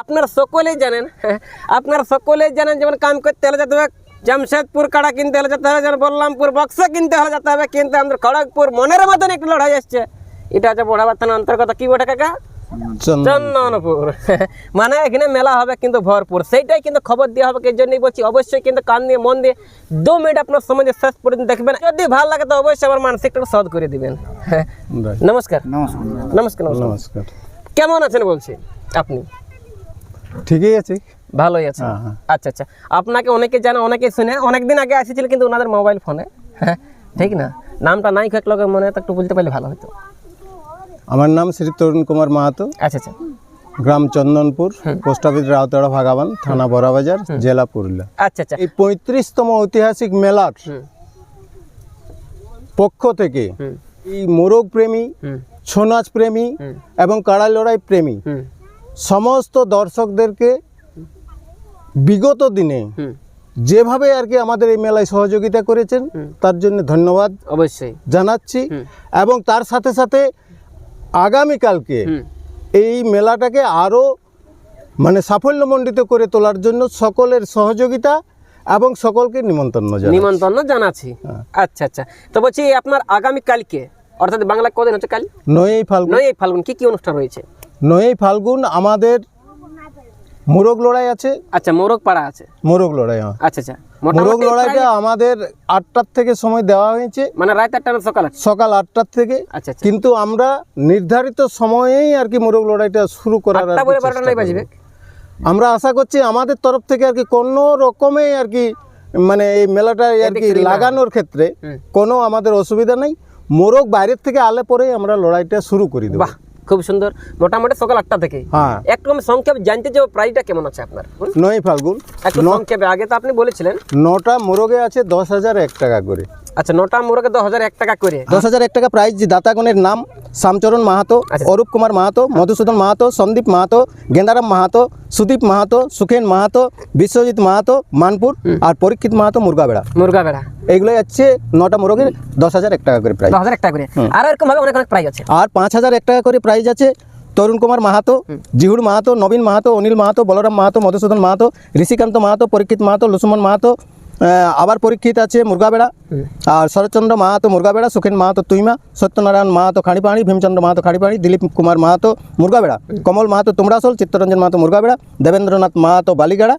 আপনারা সকলেই জানেন আপনারা সকলেই জানেন যেমন কাম করতে হলে যেতে হবে জামশেদপুর কাড়া কিনতে হলে যেতে হবে যেমন বললামপুর বক্সা কিনতে হলে যেতে হবে কিন্তু আমাদের খড়গপুর মনের মতন একটু লড়াই আসছে এটা হচ্ছে বড়াবার থানা অন্তর্গত কি বটে কাকা? চন্দনপুর। মানে এখানে মেলা হবে কিন্তু ভরপুর। সেইটাই কিন্তু খবর দেওয়া হবে এই জন্যই বলছি অবশ্যই কিন্তু কান দিয়ে মন দিয়ে দু মিনিট আপনার সময় শেষ পর্যন্ত দেখবেন। যদি ভালো লাগে তো অবশ্যই আমার মানসিকটা সদ করে দিবেন। নমস্কার। নমস্কার। নমস্কার নমস্কার। নমস্কার। কেমন আছেন বলছি আপনি? ঠিকই আছে। ভালোই আছে। হ্যাঁ, হ্যাঁ। আচ্ছা আচ্ছা। আপনাকে অনেকে জানে অনেকে শুনে। অনেকদিন আগে এসেছিল কিন্তু ওনাদের মোবাইল ফোনে হ্যাঁ ঠিক না? নামটা নাই কয়েক লোকের মনে একটু বলতে পারলে ভালো হতো। আমার নাম শ্রী তরুণ কুমার মাহাতো। আচ্ছা আচ্ছা। গ্রাম চন্দনপুর পোস্ট অফিস রাউতড়া ভাগাবান থানা বড়াবাজার জেলা পুরুলিয়া। আচ্ছা আচ্ছা। এই পঁয়ত্রিশতম ঐতিহাসিক মেলার পক্ষ থেকে এই মোরগ প্রেমী ছৌ নাচ প্রেমী এবং কাড়া লড়াই প্রেমী সমস্ত দর্শকদেরকে বিগত দিনে যেভাবে আর কি আমাদের এই মেলায় সহযোগিতা করেছেন তার জন্য ধন্যবাদ অবশ্যই। জানাচ্ছি এবং তার সাথে সাথে আগামীকালকে এই মেলাটাকে আরও মানে সাফল্যমণ্ডিত করে তোলার জন্য সকলের সহযোগিতা এবং সকলকে নিমন্ত্রণ নিমন্ত্রণ জানাচ্ছি। হ্যাঁ। আচ্ছা আচ্ছা। তো বলছি আপনার আগামী কালকে অর্থাৎ বাংলা কদিন হচ্ছে কাল? নয়ই ফাল্গুন। নয় এই ফাল্গুন। কি কি অনুষ্ঠান রয়েছে? নয়ই ফাল্গুন আমাদের মোরগ লড়াই আছে। আচ্ছা মোরগ পাড়া আছে। মোরগ লড়াই হ্যাঁ। আচ্ছা আচ্ছা মোরগ লড়াইটা আমাদের আটটার থেকে সময় দেওয়া হয়েছে। মানে রাত আটটা না সকাল সকাল আটটার থেকে। আচ্ছা আচ্ছা। কিন্তু আমরা নির্ধারিত সময়েই আর কি মোরগ লড়াইটা শুরু করার আমরা আশা করছি আমাদের তরফ থেকে আর কি কোনো রকমে আর কি মানে এই মেলাটা আর কি। লাগানোর ক্ষেত্রে কোনো আমাদের অসুবিধা নেই। মোরগ বাইরের থেকে আলে পরেই আমরা লড়াইটা শুরু করি দেবো। খুব সুন্দর। মোটামুটি সকাল আটটা থেকে। হ্যাঁ। একটু আমি সংক্ষেপ জানতে চাই প্রাইসটা কেমন আছে আপনার? নয় ফাল্গুন। একটু সংক্ষেপে আগে তো আপনি বলেছিলেন। নটা মোরগে আছে দশ হাজার এক টাকা করে। আচ্ছা নটা মোরগে দশ হাজার এক টাকা করে। দশ হাজার এক টাকা প্রাইজ দাতাগণের নাম শ্যামচরণ মাহাতো আচ্ছা। অরূপ কুমার মাহাতো মধুসূদন মাহাতো সন্দীপ মাহাতো গেন্দারাম মাহাতো সুদীপ মাহাতো সুখেন মাহাতো বিশ্বজিৎ মাহাতো মানপুর আর পরীক্ষিত মাহাতো মুরগাবেড়া। মুরগা বেড়া এইগুলো যাচ্ছে নটা মোরগের দশ হাজার এক টাকা করে প্রাইজ দশ হাজার এক টাকা করে। আর এরকম ভাবে অনেক অনেক প্রাইস আছে। আর পাঁচ হাজার এক টাকা করে প্রাইজ আছে তরুণ কুমার মাহাতো জিহুর মাহাতো নবীন মাহাতো অনিল মাহাতো বলরাম মাহাতো মধুসূদন মাহাতো ঋষিকান্ত মাহাতো পরীক্ষিত মাহাতো লুসুমন মাহাতো আবার পরীক্ষিত আছে মুরগাবেড়া। আর শরৎচন্দ্র মাহাতো মুরগাবেড়া সুখেন মাহাতো তুইমা সত্যনারায়ণ মাহাতো খাঁড়িপাড়ি ভীমচন্দ্র মাহাতো খাঁড়িপাড়ি দিলীপ কুমার মাহাতো মুরগাবেড়া। কমল মাহাতো তুমড়াসল চিত্তরঞ্জন মাহাতো মুরগাবেড়া দেবেন্দ্রনাথ মাহাতো বালিগাড়া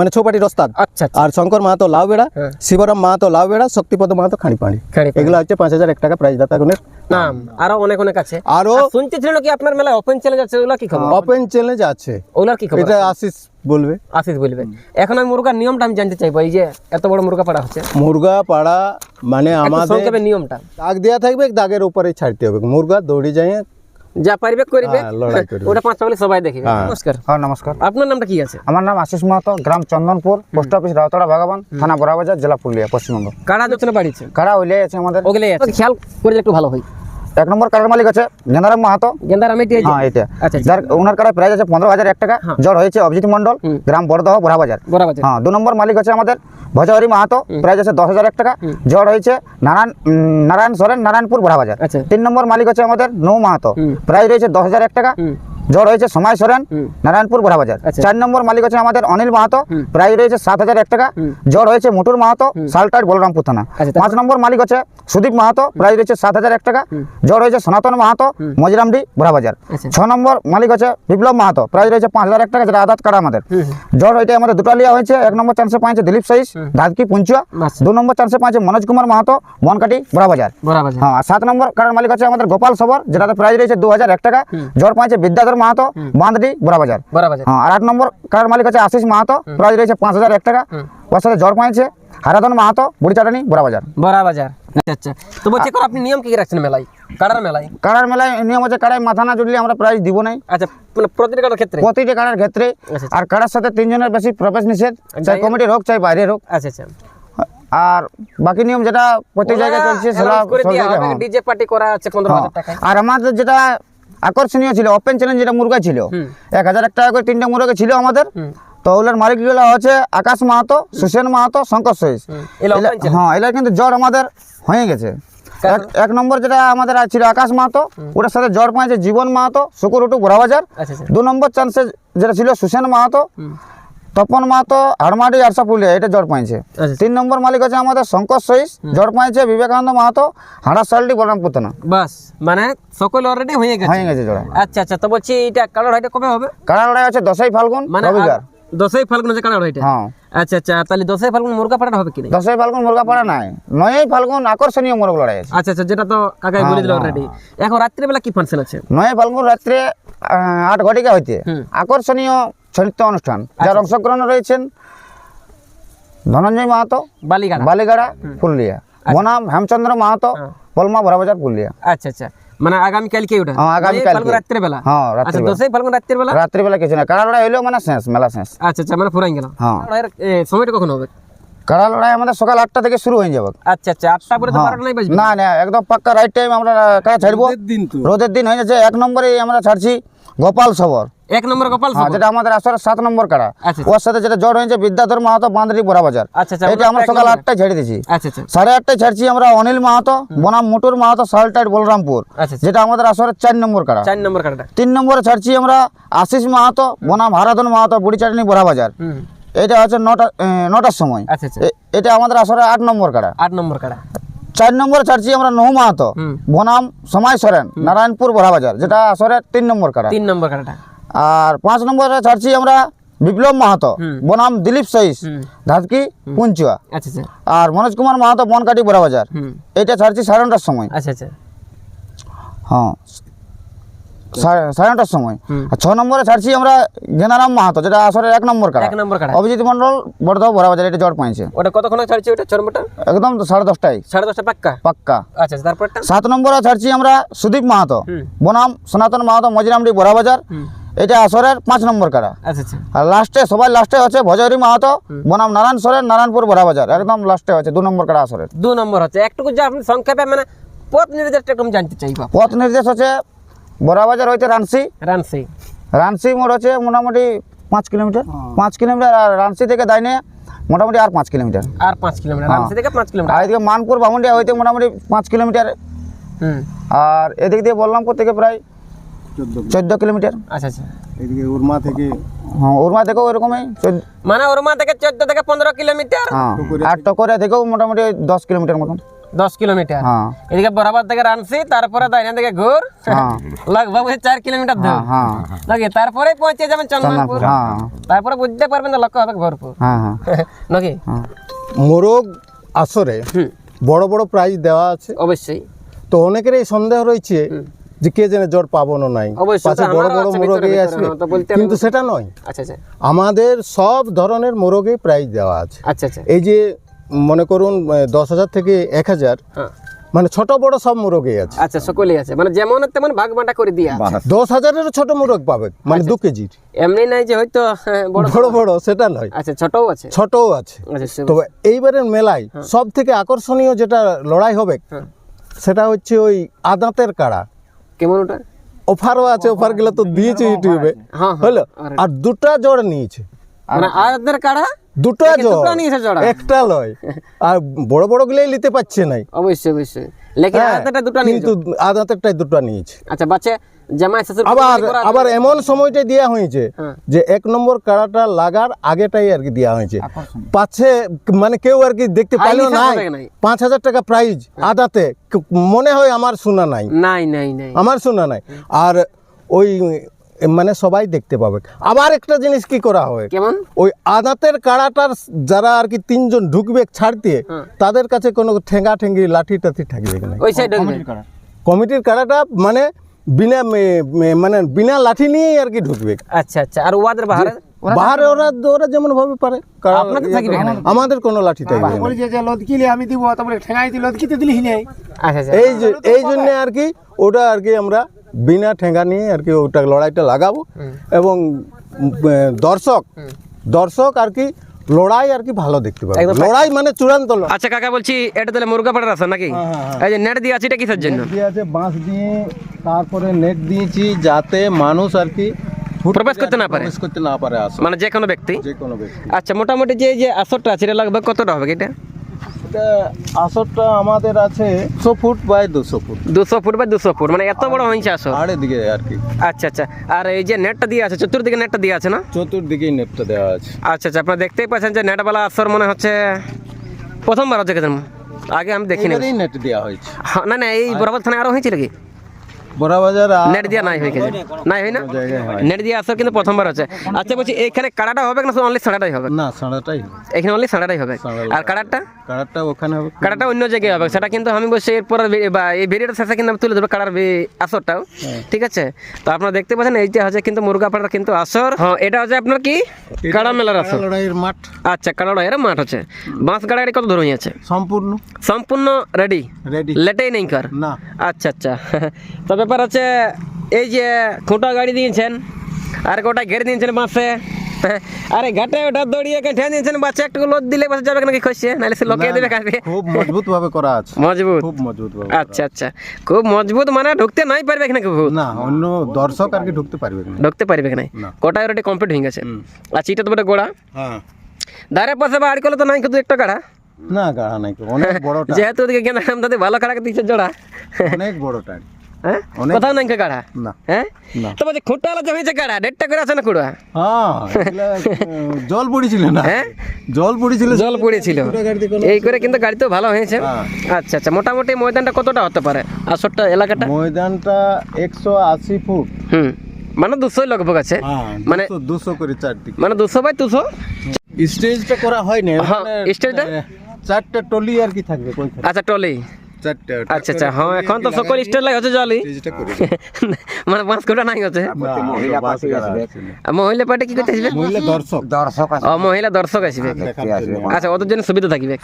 মানে ছৌপাটির ওস্তাদ আচ্ছা আচ্ছা। আর শঙ্কর মাহাতো লাউবেড়া হ্যাঁ। শিবরাম মাহাতো লাউবেড়া শক্তিপদ মাহাতো খাড়িপাড়ি খাড়িপাড়ি। এগুলো হচ্ছে পাঁচ হাজার এক টাকা প্রাইজ দাতাগণের নাম আরও অনেক অনেক আছে। আরও নাকি আপনার মেলায় ওপেন চ্যালেঞ্জ আছে কি খবর? ওপেন চ্যালেঞ্জ আছে। কি খবর এটা আশিস বলবে। আশিস বলবে। এখন আমি মুরগার নিয়মটা আমি জানতে চাইব এই যে এত বড় মুরগা পাড়া হচ্ছে। মুরগা পাড়া মানে আমাদের সংক্ষেপে নিয়মটা। দাগ দেওয়া থাকবে দাগের উপরে ছাড়তে হবে। মুরগা দৌড়ে যায় যা পারবে করবে। হ্যাঁ, ওটা পাঁচ পাগলি সবাই দেখবে। হ্যাঁ। নমস্কার। হ্যাঁ নমস্কার। আপনার নামটা কি আছে? আমার নাম আশিস মাহাতো গ্রাম চন্দনপুর পোস্ট অফিস রাউতড়া বাগাবান থানা বড়াবাজার জেলা পুরুলিয়া পশ্চিমবঙ্গ কাড়া যোচনা বাড়িছে কারা ওইলে আছে আমাদের? ওগুলো আছে। খেয়াল করলে একটু ভালো হয়। এক নম্বর কারার মালিক আছে গেন্দারাম মাহাতো। গেন্দার আমি হ্যাঁ এটা। আচ্ছা আচ্ছা। যার ওনার কারায় প্রাইস আছে পনেরো হাজার এক টাকা। জ্বর হয়েছে অভিজিৎ মন্ডল। গ্রাম বড়দহ বড়াবাজার। হ্যাঁ দু নম্বর মালিক আছে আমাদের ভজহরি মাহাতো প্রাইস আছে দশ হাজার এক টাকা। জ্বর হয়েছে নারায়ণ নারায়ণ সরেন নারায়ণপুর বড়াবাজার বাজার। তিন নম্বর মালিক আছে আমাদের নৌ মাহাতো। প্রায় প্রাইস রয়েছে দশ হাজার এক টাকা। জ্বর হয়েছে সময় সরেন নারায়ণপুর বড়াবাজার আচ্ছা। চার নম্বর মালিক আছে আমাদের অনিল মাহাতো। প্রাইস রয়েছে সাত হাজার এক টাকা। জ্বর হয়েছে মুটুর মাহাতো সালটাইট বলরামপুর থানা। আচ্ছা, পাঁচ নম্বর মালিক আছে সুদীপ মাহাতো প্রাইস রয়েছে সাত হাজার এক টাকা। জ্বর হয়েছে সনাতন মাহাতো মজিরামডি বড়াবাজার আচ্ছা। ছ নম্বর মালিক আছে বিপ্লব মাহাতো প্রাইস রয়েছে পাঁচ হাজার এক টাকা যেটা আদাত কাটা আমাদের। জ্বর হইতে আমাদের দুটো লিয়া হয়েছে এক নম্বর চান্সে পাইছে দিলীপ সাইস ধাদকি পুঞ্চুয়া। দু নম্বর চান্সে পাইছে মনোজ কুমার মাহাতো বনকাটি বড়াবাজার হ্যাঁ সাত নম্বর কারণ মালিক আছে আমাদের গোপাল সবর যেটাতে প্রাইস রয়েছে দু হাজার এক টাকা। জ্বর পাইছে বিদ্যাধর মাহাতো বাঁধডি বড়াবাজার হ্যাঁ আর আট নম্বর কারণ মালিক আছে আশিস মাহাতো প্রাইজ রয়েছে পাঁচ হাজার এক টাকা। ওর সাথে জ্বর পাইছে হারাধন মাহাতো বুড়িচাটানি বড়াবাজার বরাবাজার আচ্ছা আচ্ছা। তো বলছি এখন আপনি নিয়ম কি কি রাখছেন মেলায়? কাড়ার মেলায়? কারার মেলায় নিয়ম আছে মাথা না জুড়লে আমরা প্রাইস দিব নাই। আচ্ছা মানে প্রতিটি কাড়ার ক্ষেত্রে? প্রতিটি কারার ক্ষেত্রে। আচ্ছা, আর সাথে তিনজনের বেশি প্রবেশ নিষেধ চাই কমিটির হোক চাই বাইরের হোক। আচ্ছা আচ্ছা। আর বাকি নিয়ম যেটা জায়গায় চলছে সেটা করে হ্যাঁ। করা আর আমাদের যেটা আকর্ষণীয় ছিল ওপেন চ্যালেঞ্জ যেটা মুরগা ছিল। এক হাজার এক টাকা করে তিনটা মুরগা ছিল আমাদের। তো ওগুলোর মালিকগুলো হচ্ছে আকাশ মাহাতো সুসেন মাহাতো শঙ্কর সহিস। হ্যাঁ এগুলো কিন্তু জ্বর আমাদের হয়ে গেছে। এক নম্বর যেটা আমাদের ছিল আকাশ মাহাতো ওটার সাথে জ্বর পাইছে জীবন মাহাতো শুকুর উটু বড়াবাজার আচ্ছা আচ্ছা। দু নম্বর চান্সে যেটা ছিল সুসেন মাহাতো। তপন মাহাতো হাড়মাটি আরসা পুলিয়া এটা জ্বর পাইছে। আচ্ছা। তিন নম্বর মালিক আছে আমাদের শঙ্কর সহিস জ্বর পাইছে বিবেকানন্দ মাহাতো হাড়া সালটি বলরামপুর থানা বাস মানে সকল অলরেডি হয়ে গেছে। হয়ে গেছে জোড়া। আচ্ছা আচ্ছা তো বলছি এটা কালার হাইটা কবে হবে? কাড়া লড়াই আছে দশই ফাল্গুন মানে রবিবার। দশই ফাল্গুন হচ্ছে কালার হাইটা হ্যাঁ। আচ্ছা আচ্ছা তাহলে দশই ফাল্গুন মুরগা পাঠাটা হবে কি দশই ফাল্গুন মুরগা পড়া নাই। নয়ই ফাল্গুন আকর্ষণীয় মোরগ লড়াই আছে। আচ্ছা আচ্ছা যেটা তো কাকাই বলে দিল অলরেডি এখন রাত্রিবেলা কি ফাংশন আছে? নয় ফাল্গুন রাত্রে আট ঘটিকা হইতে। আকর্ষণীয় নৃত্য অনুষ্ঠান। যার অংশগ্রহণ রয়েছেন ধনঞ্জয় মাহাতো বালিগাড়া। বালিগাড়া পুরুলিয়া। বনাম হেমচন্দ্র মাহাতো। পলমা বড়াবাজার পুরুলিয়া। আচ্ছা আচ্ছা। মানে আগামী কালকে ওটা? হ্যাঁ, আগামী রাত্রিবেলা। আচ্ছা দশই ফাল্গুন রাত্রিবেলা? রাত্রিবেলা কিছু না কাড়া লড়াই হইলেও মানে শেষ মেলা শেষ আচ্ছা আচ্ছা মানে ফুরাই গেল হ্যাঁ সময়টা কখন হবে কাড়া লড়াই আমাদের সকাল আটটা থেকে শুরু হয়ে যাবে আচ্ছা আচ্ছা আটটা পরে তো। বারোটা নাই বাজবে না না একদম পাক্কা রাইট টাইম আমরা কাড়া ছাড়বো রোদের দিন হয়ে যাচ্ছে এক নম্বরে আমরা ছাড়ছি গোপাল সবর এক নম্বর গোপাল হ্যাঁ যেটা আমাদের আসলে সাত নম্বর কাড়া। আচ্ছা ওর সাথে যেটা জড় হয়েছে বিদ্যাধর মাহাতো বান্দরি বড়াবাজার আচ্ছা আচ্ছা এটা আমরা সকাল আটটায় ছেড়ে দিয়েছি। আচ্ছা আচ্ছা। সাড়ে আটটায় ছাড়ছি আমরা অনিল মাহাতো বনাম মোটর মাহাতো সালটাইট বলরামপুর। আচ্ছা আচ্ছা। যেটা আমাদের আসলে চার নম্বর কাড়া। চার নম্বর কাটাটা তিন নম্বরে ছাড়ছি আমরা আশিস মাহাতো বনাম হারাধন মাহাতো বুড়ি চাটনি বড়াবাজার হুম। এটা হচ্ছে নটা নটার সময়। আচ্ছা আচ্ছা। এটা আমাদের আসলে আট নম্বর কাড়া। আট নম্বর কাটা চার নম্বরে ছাড়ছি আমরা নহু মাহাতো বনাম সময় সরেন নারায়ণপুর বড়াবাজার যেটা আসলে তিন নম্বর কাড়া। তিন নম্বর কাটাটা আর পাঁচ নম্বরে ছাড়ছি আমরা বিপ্লব মাহাতো। বনাম দিলীপ সহিস ধাতকি পুঞ্চুয়া। আচ্ছা আচ্ছা। আর মনোজ কুমার মাহাতো বনকাটি বড়াবাজার এটা ছাড়ছি সাড়ে নটার সময়। আচ্ছা হ্যাঁ। সাড়ে নটার সময়। আর ছ নম্বরে ছাড়ছি আমরা গেনারাম মাহাতো যেটা আসলে এক নম্বর কাটা অভিজিৎ মন্ডল বড়দাও বড়াবাজার এটা জট পাইছে। ওটা কতক্ষণ ছাড়ছে ওটা ছ নম্বরটা? একদম সাড়ে দশটায়। সাড়ে দশটা পাক্কা? পাক্কা। আচ্ছা তারপরটা সাত নম্বরে ছাড়ছি আমরা সুদীপ মাহাতো। বনাম সনাতন মাহাতো মজিরামডি বড়াবাজার এটা আসরের পাঁচ নম্বর কাড়া। আচ্ছা আচ্ছা। আর লাস্টে সবাই লাস্টে হচ্ছে ভজহরি মাহাতো বনাম নারায়ণ সরেন নারায়ণপুর বড়াবাজার একদম লাস্টে হচ্ছে দু নম্বর কাড়া আসরের। দু নম্বর হচ্ছে। একটুকু যা আপনি সংক্ষেপে মানে পথ নির্দেশটা একটু জানতে চাই পথ নির্দেশ হচ্ছে বড়াবাজার হইতে রানসি। রানসি। রানসি মোড় হচ্ছে মোটামুটি পাঁচ কিলোমিটার। পাঁচ কিলোমিটার আর রানসি থেকে দাইনে মোটামুটি আর পাঁচ কিলোমিটার। আর পাঁচ কিলোমিটার হ্যাঁ। রানসি থেকে পাঁচ কিলোমিটার। আর এদিকে মানপুর বামুন্ডিয়া হইতে মোটামুটি পাঁচ কিলোমিটার। হুম। আর এদিক দিয়ে বললামপুর থেকে প্রায় চোদ্দ কিলোমিটার? আচ্ছা আচ্ছা। এদিকে উর্মা থেকে হ্যাঁ উর্মা থেকেও ওরকমই মানে ওরমা থেকে চোদ্দ থেকে পনেরো কিলোমিটার? হ্যাঁ আর টকরিয়া থেকেও মোটামুটি দশ কিলোমিটার মতন। দশ কিলোমিটার? হ্যাঁ। এদিকে বরাবর থেকে রানসি তারপরে দাইনা থেকে ঘুর। হ্যাঁ। লগভগ চার কিলোমিটার দূর। হ্যাঁ নাকি? তারপরে পৌঁছে যাবেন চন্দনপুর। হ্যাঁ। তারপরে বুঝতে পারবেন লক্ষ্য হবে ভরপুর। হ্যাঁ হ্যাঁ। নাকি? মোরগ আসরে হুম। বড় বড় প্রাইজ দেওয়া আছে। অবশ্যই। তো অনেকেরই সন্দেহ রয়েছে যে কে জানে জ্বর পাবো না নাই পাশে তো বড় বড় আছে মোরগে আসবে। হ্যাঁ, তো কিন্তু সেটা নয়। আচ্ছা আচ্ছা। আমাদের সব ধরনের মোরগে প্রাইজ দেওয়া আছে। আচ্ছা আচ্ছা। এই যে মনে করুন দশ হাজার থেকে এক হাজার হ্যাঁ। মানে ছোট বড় সব মোরগে আছে। আচ্ছা সকলেই আছে। মানে যেমন তেমন ভাগ বাঁটা করে দিয়া দশ হাজারেরও ছোট মোরগ পাবে মানে দু কেজির এমনি নাই যে হয়তো হ্যাঁ, বড় বড় সেটা নয়। আচ্ছা ছোটও আছে। ছোটও আছে। তবে এইবারের মেলায় সব থেকে আকর্ষণীয় যেটা লড়াই হবে হ্যাঁ। সেটা হচ্ছে ওই আদাতের কাড়া। কেমন ওটা? অফারও আছে অফারগুলো তো দিয়েছে ইউটিউবে হ্যাঁ হ্যাঁ। হলো? আর দুটা জোড় নিয়েছে। মানে আদের কাড়া? দুটো দেখে জোড়। নিয়েছে জোড়া। একটা লয়। আর বড় বড় গুলোই নিতে পারছে নাই। অবশ্যই অবশ্যই। লেকিন আদাটা দুটো নিয়ে কিন্তু আদাঁতেরটাই দুটো নিয়েছে। আচ্ছা বাচ্চা জামাই শ্বশুর আবার আবার এমন সময়টা দেওয়া হয়েছে হ্যাঁ। যে এক নম্বর কাড়াটা লাগার আগেটাই আর কি দেওয়া হয়েছে। পাচ্ছে মানে কেউ আর কি দেখতে পাইলো নাই। পাঁচ হাজার টাকা প্রাইজ আদাতে। মনে হয় আমার শোনা নাই। নাই নাই নাই। আমার শোনা নাই। আর ওই মানে সবাই দেখতে পাবে। আবার একটা জিনিস কি করা হয়? কেমন? ওই আদাতের কাড়াটার যারা আর কি তিনজন ঢুকবে ছাড়তে হ্যাঁ। তাদের কাছে কোনো ঠেঙ্গা ঠেঙ্গি লাঠি টাঠি থাকবে না ওই সাইড কমিটির কাড়াটা মানে বিনা মানে বিনা লাঠি নিয়েই আর কি ঢুকবে। আচ্ছা আচ্ছা। আর ওয়াদের বাহারে? বাহারে ওরা ওরা যেমন ভাবে পারে? আমাদের কোনো লাঠি থাকবে না। বলি যে যে লদকিলে আমি দিব তারপরে ঠেঙাই দিল লদকিতে দিলি আচ্ছা আচ্ছা। এই এই জন্য আর কি ওটা আর কি আমরা বিনা ঠেঙ্গা নিয়ে আর কি ওটা লড়াইটা লাগাবো। এবং দর্শক দর্শক আর কি লড়াই আর কি ভালো দেখতে পাবে। লড়াই মানে চূড়ান্ত আচ্ছা কাকা বলছি এটা তাহলে মুরগা পাড়ার আছে নাকি? এই যে নেট দিয়ে আছে এটা কিসের জন্য? দিয়ে আছে বাঁশ দিয়ে তারপরে নেট দিয়েছি যাতে মানুষ আর কি প্রবেশ করতে না পারে। করতে না পারে মানে যে কোনো ব্যক্তি। যে কোনো ব্যক্তি। আচ্ছা মোটামুটি যে যে আসরটা আছে এটা লাগবে কতটা হবে এটা? আসরটা আমাদের আছে ফুট বাই দুশো ফুট। দুশো ফুট বাই দুশো ফুট মানে এত বড় হয়েছে আসর? আড়ে দিকে আর কি। আচ্ছা আচ্ছা। আর এই যে নেটটা দিয়ে আছে চতুর্দিকে নেটটা দিয়ে আছে না? চতুর্দিকেই নেটটা দেওয়া আছে। আচ্ছা আচ্ছা আপনারা দেখতেই পাচ্ছেন যে নেটওয়ালা আসর মনে হচ্ছে প্রথমবার হচ্ছে কেন আগে আমি দেখিনি। নেট দেওয়া হয়েছে। হ্যাঁ, না না এই বরাবর থানায় আরও হয়েছিল কি? নেট দিয়া নাই হয়ে গেছে। নাই হয় না? নেট দিয়ে আসর কিন্তু প্রথমবার হচ্ছে আচ্ছা বলছি এখানে কাড়াটা হবে না অনলি সাড়াটাই হবে? না সাড়াটাই এখানে অনলি সাড়াটাই হবে? আর কাড়াটা? কারারটা ওখানে হবে। কাড়াটা অন্য জায়গায় হবে। সেটা কিন্তু আমি বলছি এরপর বা এই ভিডিওটা শেষে কিন্তু আমি তুলে দেবো কাড়ার আসরটাও। ঠিক আছে? তো আপনারা দেখতে পাচ্ছেন এইটা হচ্ছে কিন্তু মুরগা মুরগাপাড়ার কিন্তু আসর। হ্যাঁ এটা হচ্ছে আপনার কি? কাড়া মেলার আসর। মাঠ। আচ্ছা কাড়া এর মাঠ আছে বাঁশ গাড়ারি কত ধরে আছে? সম্পূর্ণ। সম্পূর্ণ রেডি রেডি লেটেই নেই কর না। আচ্ছা আচ্ছা। তো ব্যাপার হচ্ছে এই যে খুঁটা গাড়ি দিয়েছেন আর গোটা ঘেরে দিয়েছেন বাঁশে আরে ঘাটে ওটা দড়িয়ে ঠেঁ দিয়েছেন বাচ্চা একটু লোদ দিলে বাচ্চা যাবে নাকি খসছে নাহলে সে লোকে দেবে কাছে খুব মজবুত ভাবে করা আছে। মজবুত? খুব মজবুত ভাবে আচ্ছা আচ্ছা। খুব মজবুত মানে ঢুকতে নাই পারবে এখানে কেউ না অন্য দর্শক আর কি ঢুকতে পারবে না। ঢুকতে পারবে এখানে না। কোটা অলরেডি কমপ্লিট হয়ে গেছে। আচ্ছা এটা তো বটে গোড়া। হ্যাঁ। ধারে পাশে বাড়ি করলে তো নাই কিন্তু একটা কাড়া না গাড়া নাই। অনেক বড়টা যেহেতু ওদিকে গেঁদা দাদি ভালো কাড়া দিচ্ছে জোড়া। অনেক বড়টা হ্যাঁ? কোথাও নাই কাড়া হ্যাঁ? না। তো বলছি খুঁটা আলাদা হয়েছে কাড়া দেড়টা করে আছে না কুড়া হ্যাঁ জল পড়েছিল না। হ্যাঁ? জল পড়েছিল। জল পড়েছিল। এই করে কিন্তু গাড়ি তো ভালো হয়েছে। হ্যাঁ। আচ্ছা আচ্ছা মোটামুটি ময়দানটা কতটা হতে পারে? আসরটা এলাকাটা? ময়দানটা একশো আশি ফুট। হুম। মানে দুশোই লগভগ আছে। হ্যাঁ মানে- মানে দুশো করে চারদিকে। মানে দুশো বাই দুশো? স্টেজটা করা হয়নি। হ্যাঁ, মানে, স্টেজটা? চারটা টলি আর কি থাকবে আচ্ছা টলি আচ্ছা আচ্ছা হ্যাঁ এখন তো সকল স্টেট লাগে হচ্ছে জলই মানে পাঁচ কোটা নাই হচ্ছে। মহিলা পার্টি মহিলা পার্টি কি করতে আসবে? মহিলা দর্শক। দর্শক ও মহিলা দর্শক আসবে। আচ্ছা ওদের জন্য সুবিধা থাকবে।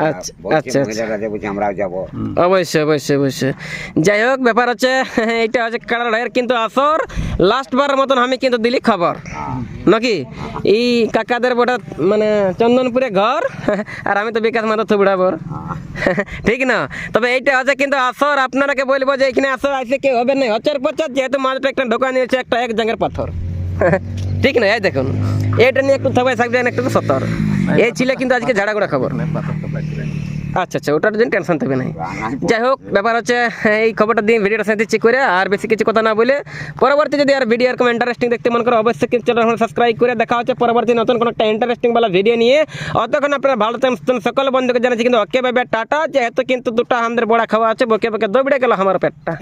আচ্ছা, আচ্ছা, আচ্ছা। অবশ্যই অবশ্যই অবশ্যই। যাই হোক ব্যাপার হচ্ছে এইটা হচ্ছে কিন্তু আসর। লাস্ট বারের মতন আমি কিন্তু দিলি খবর। নাকি? এই কাকাদের বোটা মানে চন্দনপুরে ঘর, আর আমি তো বিকাশ মাথা বুড়াবর ঠিক না? তবে এইটা আছে কিন্তু আসর, আপনারাকে বলব যে এখানে আসর আসলে কেউ হবে না। হচার পচার যেহেতু মাঝটা একটা ঢোকা নিয়েছে একটা এক জাঙ্গের পাথর। ঠিক না? এই দেখুন এটা নিয়ে একটু থাকবে থাকবে একটু সতর এই ছিল কিন্তু আজকে ঝাড়াগুড়া খবর। আচ্ছা আচ্ছা ওটার জন্য টেনশন থাকবে না। যাই হোক, ব্যাপার হচ্ছে, এই খবরটা দিয়ে ভিডিওটা সাথে চেক করে, আর বেশি কিছু কথা না বলে, পরবর্তী যদি আর ভিডিও এরকম ইন্টারেস্টিং দেখতে মনে করো, অবশ্যই চ্যানেল সাবস্ক্রাইব করে দেখা হচ্ছে পরবর্তী নতুন কোনো একটা ইন্টারেস্টিং বালা ভিডিও নিয়ে। অতক্ষণ আপনারা ভালো থাকেন সকল বন্ধুকে জানাচ্ছি কিন্তু ওকে ভাবে টাটা। যেহেতু কিন্তু দুটো আমাদের বড়া খাওয়া আছে, বকে বকে দৌড়ে গেল আমার পেটটা।